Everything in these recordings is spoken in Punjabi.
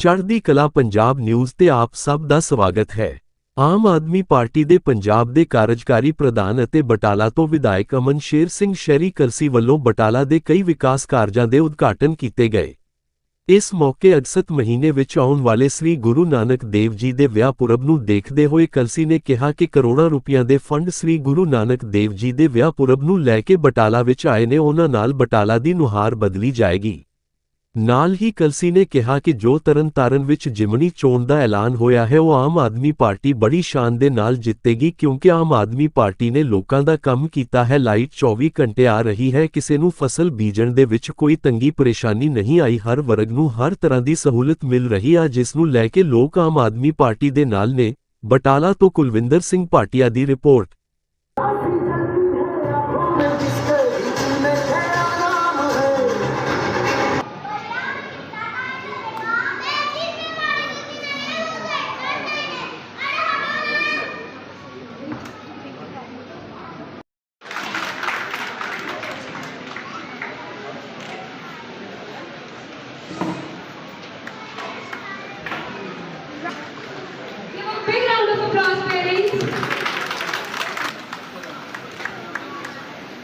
ਚੜ੍ਹਦੀ ਕਲਾ ਪੰਜਾਬ ਨਿਊਜ਼ ਤੇ ਆਪ ਸਭ ਦਾ ਸਵਾਗਤ ਹੈ। ਆਮ ਆਦਮੀ ਪਾਰਟੀ ਦੇ ਪੰਜਾਬ ਦੇ ਕਾਰਜਕਾਰੀ ਪ੍ਰਧਾਨ ਅਤੇ ਬਟਾਲਾ ਤੋਂ ਵਿਧਾਇਕ ਅਮਨ ਸ਼ੇਰ ਸਿੰਘ ਸ਼ਹਿਰੀ ਕਰਸੀ ਵੱਲੋਂ ਬਟਾਲਾ ਦੇ ਕਈ ਵਿਕਾਸ ਕਾਰਜਾਂ ਦੇ ਉਦਘਾਟਨ ਕੀਤੇ ਗਏ। ਇਸ ਮੌਕੇ ਅਗਸਤ ਮਹੀਨੇ ਵਿੱਚ ਆਉਣ ਵਾਲੇ ਸ੍ਰੀ ਗੁਰੂ ਨਾਨਕ ਦੇਵ ਜੀ ਦੇ ਵਿਆਹ ਪੁਰਬ ਨੂੰ ਦੇਖਦੇ ਹੋਏ ਕਲਸੀ ਨੇ ਕਿਹਾ ਕਿ ਕਰੋੜਾਂ ਰੁਪਈਆਂ ਦੇ ਫੰਡ ਸ੍ਰੀ ਗੁਰੂ ਨਾਨਕ ਦੇਵ ਜੀ ਦੇ ਵਿਆਹ ਪੁਰਬ ਨੂੰ ਲੈ ਕੇ ਬਟਾਲਾ ਵਿੱਚ ਆਏ ਨੇ, ਉਹਨਾਂ ਨਾਲ ਬਟਾਲਾ ਦੀ ਨੁਹਾਰ ਬਦਲੀ ਜਾਏਗੀ। ਨਾਲ ਹੀ ਕਲਸੀ ਨੇ ਕਿਹਾ ਕਿ ਜੋ ਤਰਨਤਾਰਨ ਵਿੱਚ ਜਿਮਣੀ ਚੋਣ ਦਾ ਐਲਾਨ ਹੋਇਆ ਹੈ, ਉਹ ਆਮ ਆਦਮੀ ਪਾਰਟੀ ਬੜੀ ਸ਼ਾਨ ਦੇ ਨਾਲ ਜਿੱਤੇਗੀ ਕਿਉਂਕਿ ਆਮ ਆਦਮੀ ਪਾਰਟੀ ਨੇ ਲੋਕਾਂ ਦਾ ਕੰਮ ਕੀਤਾ ਹੈ। ਲਾਈਟ 24 ਘੰਟੇ ਆ ਰਹੀ ਹੈ, ਕਿਸੇ ਨੂੰ ਫਸਲ ਬੀਜਣ ਦੇ ਵਿੱਚ ਕੋਈ ਤੰਗੀ ਪਰੇਸ਼ਾਨੀ ਨਹੀਂ ਆਈ। ਹਰ ਵਰਗ ਨੂੰ ਹਰ ਤਰ੍ਹਾਂ ਦੀ ਸਹੂਲਤ ਮਿਲ ਰਹੀ ਆ, ਜਿਸ ਨੂੰ ਲੈ ਕੇ ਲੋਕ ਆਮ ਆਦਮੀ ਪਾਰਟੀ ਦੇ ਨਾਲ ਨੇ। ਬਟਾਲਾ ਤੋਂ ਕੁਲਵਿੰਦਰ ਸਿੰਘ ਭਾਟੀਆ ਦੀ ਰਿਪੋਰਟ।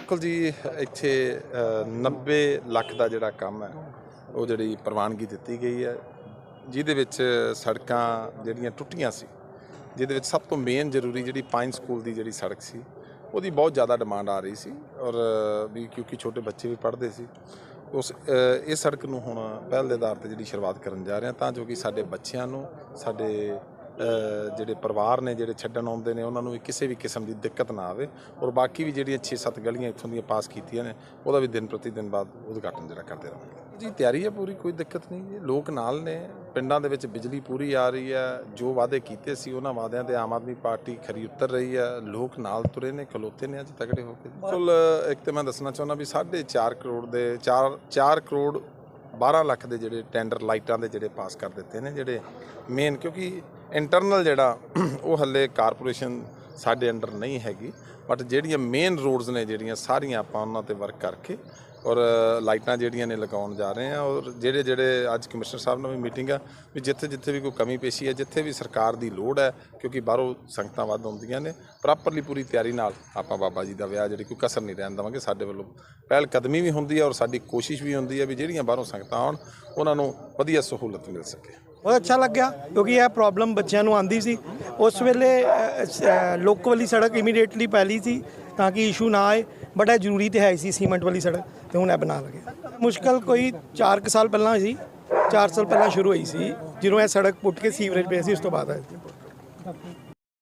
ਬਿਲਕੁਲ ਜੀ ਇੱਥੇ ਅ, 90 ਲੱਖ ਦਾ ਜਿਹੜਾ ਕੰਮ ਹੈ ਉਹ ਜਿਹੜੀ ਪ੍ਰਵਾਨਗੀ ਦਿੱਤੀ ਗਈ ਹੈ ਜਿਹਦੇ ਵਿੱਚ ਸੜਕਾਂ ਜਿਹੜੀਆਂ ਟੁੱਟੀਆਂ ਸੀ ਜਿਹਦੇ ਵਿੱਚ ਸਭ ਤੋਂ ਮੇਨ ਜ਼ਰੂਰੀ ਜਿਹੜੀ ਪਾਈਨ ਸਕੂਲ ਦੀ ਜਿਹੜੀ ਸੜਕ ਸੀ ਉਹਦੀ ਬਹੁਤ ਜ਼ਿਆਦਾ ਡਿਮਾਂਡ ਆ ਰਹੀ ਸੀ ਔਰ ਵੀ ਕਿਉਂਕਿ ਛੋਟੇ ਬੱਚੇ ਵੀ ਪੜ੍ਹਦੇ ਸੀ ਉਸ ਇਹ ਸੜਕ ਨੂੰ ਹੁਣ ਪਹਿਲ ਦੇ ਆਧਾਰ ਤੇ ਜਿਹੜੀ ਸ਼ੁਰੂਆਤ ਕਰਨ ਜਾ ਰਹੇ ਹਾਂ ਤਾਂ ਜੋ ਕਿ ਸਾਡੇ ਬੱਚਿਆਂ ਨੂੰ ਸਾਡੇ ਜਿਹੜੇ ਪਰਿਵਾਰ ਨੇ ਜਿਹੜੇ ਛੱਡਣ ਆਉਂਦੇ ਨੇ, ਉਹਨਾਂ ਨੂੰ ਵੀ ਕਿਸੇ ਵੀ ਕਿਸਮ ਦੀ ਦਿੱਕਤ ਨਾ ਆਵੇ। ਔਰ ਬਾਕੀ ਵੀ ਜਿਹੜੀਆਂ 6-7 ਗਲੀਆਂ ਇੱਥੋਂ ਦੀਆਂ ਪਾਸ ਕੀਤੀਆਂ ਨੇ, ਉਹਦਾ ਵੀ ਦਿਨ ਪ੍ਰਤੀ ਦਿਨ ਬਾਅਦ ਉਦਘਾਟਨ ਜਿਹੜਾ ਕਰਦੇ ਰਹਾਂਗੇ। ਜੀ, ਤਿਆਰੀ ਹੈ ਪੂਰੀ? ਕੋਈ ਦਿੱਕਤ ਨਹੀਂ ਜੀ? ਲੋਕ ਨਾਲ ਨੇ। ਪਿੰਡਾਂ ਦੇ ਵਿੱਚ ਬਿਜਲੀ ਪੂਰੀ ਆ ਰਹੀ ਹੈ। ਜੋ ਵਾਅਦੇ ਕੀਤੇ ਸੀ, ਉਹਨਾਂ ਵਾਅਦਿਆਂ ਤੇ ਆਮ ਆਦਮੀ ਪਾਰਟੀ ਖਰੀ ਉਤਰ ਰਹੀ ਹੈ। ਲੋਕ ਨਾਲ ਤੁਰੇ ਨੇ, ਖਲੋਤੇ ਨੇ ਅੱਜ ਤਗੜੇ ਹੋ ਕੇ। ਬਿਲਕੁਲ ਇੱਕ ਤੇ ਮੈਂ ਦੱਸਣਾ ਚਾਹੁੰਦਾ ਵੀ 4.5 ਕਰੋੜ ਦੇ 4 4 ਕਰੋੜ 12 ਲੱਖ ਦੇ ਜਿਹੜੇ ਟੈਂਡਰ ਲਾਈਟਾਂ ਦੇ ਜਿਹੜੇ ਪਾਸ ਕਰ ਦਿੱਤੇ ਨੇ, ਜਿਹੜੇ ਮੇਨ ਕਿਉਂਕਿ ਇੰਟਰਨਲ ਜਿਹੜਾ, ਉਹ ਹੱਲੇ ਕਾਰਪੋਰੇਸ਼ਨ ਸਾਡੇ ਅੰਡਰ ਨਹੀਂ ਹੈਗੀ ਬਟ ਜਿਹੜੀਆਂ ਮੇਨ ਰੋਡਸ ਨੇ, ਜਿਹੜੀਆਂ ਸਾਰੀਆਂ ਆਪਾਂ ਉਹਨਾਂ ਤੇ ਵਰਕ ਕਰਕੇ ਔਰ ਲਾਈਟਾਂ ਜਿਹੜੀਆਂ ਨੇ ਲਗਾਉਣ ਜਾ ਰਹੇ ਆ ਔਰ ਜਿਹੜੇ ਜਿਹੜੇ ਅੱਜ ਕਮਿਸ਼ਨਰ ਸਾਹਿਬ ਨਾਲ ਵੀ ਮੀਟਿੰਗ ਆ, ਵੀ ਜਿੱਥੇ ਜਿੱਥੇ ਵੀ ਕੋਈ ਕਮੀ ਪੇਸ਼ੀ ਹੈ, ਜਿੱਥੇ ਵੀ ਸਰਕਾਰ ਦੀ ਲੋੜ ਹੈ, ਕਿਉਂਕਿ ਬਾਹਰੋਂ ਸੰਗਤਾਂ ਵੱਧ ਆਉਂਦੀਆਂ ਨੇ, ਪ੍ਰੋਪਰਲੀ ਪੂਰੀ ਤਿਆਰੀ ਨਾਲ ਆਪਾਂ ਬਾਬਾ ਜੀ ਦਾ ਵਿਆਹ ਜਿਹੜੀ ਕੋਈ ਕਸਰ ਨਹੀਂ ਰਹਿਣ ਦੇਵਾਂਗੇ, ਸਾਡੇ ਵੱਲੋਂ ਪਹਿਲ ਕਦਮੀ ਵੀ ਹੁੰਦੀ ਹੈ ਔਰ ਸਾਡੀ ਕੋਸ਼ਿਸ਼ ਵੀ ਹੁੰਦੀ ਹੈ ਵੀ ਜਿਹੜੀਆਂ ਬਾਹਰੋਂ ਸੰਗਤਾਂ ਆਉਣ, ਉਹਨਾਂ ਨੂੰ ਵਧੀਆ ਸਹੂਲਤ ਮਿਲ ਸਕੇ। ਬਹੁਤ ਅੱਛਾ ਲੱਗਿਆ, ਕਿਉਂਕਿ ਇਹ ਪ੍ਰੋਬਲਮ ਬੱਚਿਆਂ ਨੂੰ ਆਂਦੀ ਸੀ। ਉਸ ਵੇਲੇ ਲੋਕ ਵਾਲੀ ਸੜਕ ਇਮੀਡੀਏਟਲੀ ਪਹਿਲੀ ਸੀ। ਤਾਂ ਕਿ ਇਸ਼ੂ ਨਾ ਆਏ ਬਟ ਇਹ ਜ਼ਰੂਰੀ ਤੇ ਹੈ ਸੀ ਸੀਮੈਂਟ ਵਾਲੀ ਸੜਕ, ਤੇ ਹੁਣ ਇਹ ਬਣਾ ਲਗੇ। ਮੁਸ਼ਕਲ ਕੋਈ 4 ਸਾਲ ਪਹਿਲਾਂ ਸੀ 4 ਸਾਲ ਪਹਿਲਾਂ ਸ਼ੁਰੂ ਹੋਈ ਸੀ, ਜਦੋਂ ਇਹ ਸੜਕ ਪੁੱਟ ਕੇ ਸੀਵਰੇਜ ਪਏ ਸੀ, ਉਸ ਤੋਂ ਬਾਅਦ ਆਏ